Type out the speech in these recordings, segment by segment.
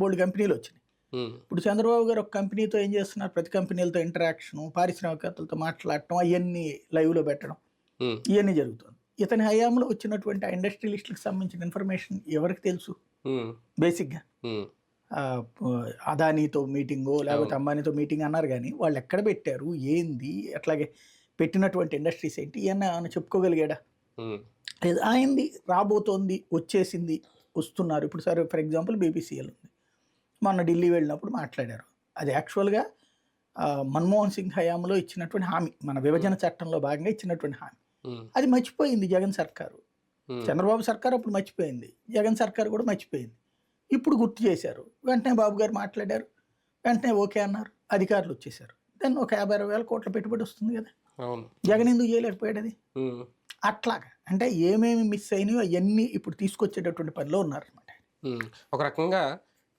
బోల్డ్ కంపెనీలు వచ్చినాయి. ఇప్పుడు చంద్రబాబు గారు ఒక కంపెనీతో ఏం చేస్తున్నారు? ప్రతి కంపెనీలతో ఇంటరాక్షన్ పారిశ్రామికవేత్తలతో మాట్లాడటం అవన్నీ లైవ్లో పెట్టడం. ఇవన్నీ జరుగుతుంది. ఇతని హయాంలో వచ్చినటువంటి ఆ ఇండస్ట్రియలిస్టులకు సంబంధించిన ఇన్ఫర్మేషన్ ఎవరికి తెలుసు? బేసిక్గా. అదానీతో మీటింగో లేకపోతే. అంబానీతో మీటింగ్ అన్నారు కానీ వాళ్ళు ఎక్కడ పెట్టారు? ఏంది? అట్లాగే పెట్టినటువంటి ఇండస్ట్రీస్ ఏంటి? ఇవన్నీ ఆయన చెప్పుకోగలిగాడా? ఆయనది రాబోతోంది వచ్చేసింది వస్తున్నారు. ఇప్పుడు సరే ఫర్ ఎగ్జాంపుల్ బీపీసీఎల్ ఉంది. మొన్న ఢిల్లీ వెళ్ళినప్పుడు మాట్లాడారు. అది యాక్చువల్గా మన్మోహన్ సింగ్ హయాంలో ఇచ్చినటువంటి హామీ మన విభజన చట్టంలో భాగంగా ఇచ్చినటువంటి హామీ. అది మర్చిపోయింది జగన్ సర్కారు. చంద్రబాబు సర్కార్ అప్పుడు మర్చిపోయింది. జగన్ సర్కార్ కూడా మర్చిపోయింది. ఇప్పుడు గుర్తు చేశారు. వెంటనే బాబు గారు మాట్లాడారు. వెంటనే ఓకే అన్నారు. అధికారులు వచ్చేసారు దెన్ ఒక యాభై అరవై వేల కోట్ల పెట్టుబడి వస్తుంది కదా. జగన్ ఎందుకు చేయలేకపోయాడు అది? అట్లాగా. అంటే ఏమేమి మిస్ అయినాయో అవన్నీ ఇప్పుడు తీసుకొచ్చేటటువంటి పనిలో ఉన్నారనమాట. ఒక రకంగా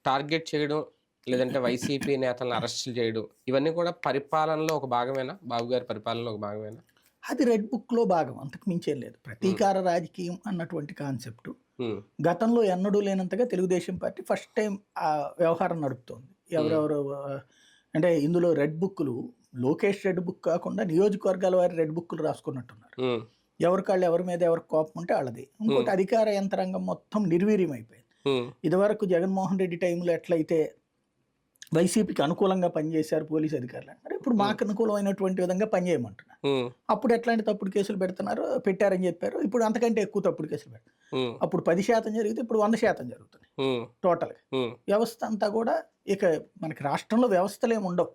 టార్గెట్ చేయడం లేదంటే వైసీపీ నేతలను అరెస్ట్ చేయడం ఇవన్నీ కూడా పరిపాలనలో ఒక భాగమేనా? బాబు గారి పరిపాలనలో ఒక భాగమేనా? అది రెడ్ బుక్లో భాగం అంతకు మించేం లేదు. ప్రతీకార రాజకీయం అన్నటువంటి కాన్సెప్ట్. గతంలో ఎన్నడూ లేనంతగా తెలుగుదేశం పార్టీ ఫస్ట్ టైం ఆ వ్యవహారం నడుపుతోంది. ఎవరెవరు అంటే ఇందులో రెడ్ బుక్లు లోకేష్ రెడ్ బుక్ కాకుండా నియోజకవర్గాల వారి రెడ్ బుక్లు రాసుకున్నట్టున్నారు. ఉమ్, ఎవరి మీద ఎవరికి కోపం ఉంటే వాళ్ళది. ఇంకోటి అధికార యంత్రాంగం మొత్తం నిర్వీర్యం అయిపోయింది ఇదివరకు జగన్మోహన్ రెడ్డి టైంలో ఎట్లయితే వైసీపీకి అనుకూలంగా పనిచేశారు పోలీస్ అధికారులు మరి ఇప్పుడు మాకు అనుకూలమైనటువంటి విధంగా పనిచేయమంటున్నారు. అప్పుడు ఎట్లాంటి తప్పుడు కేసులు పెడుతున్నారు? పెట్టారని చెప్పారు. ఇప్పుడు అంతకంటే ఎక్కువ తప్పుడు కేసులు పెడతారు అప్పుడు పది శాతం జరిగితే ఇప్పుడు వంద శాతం జరుగుతుంది. టోటల్గా. వ్యవస్థ అంతా కూడా ఇక మనకి రాష్ట్రంలో వ్యవస్థలు ఏమి ఉండవు.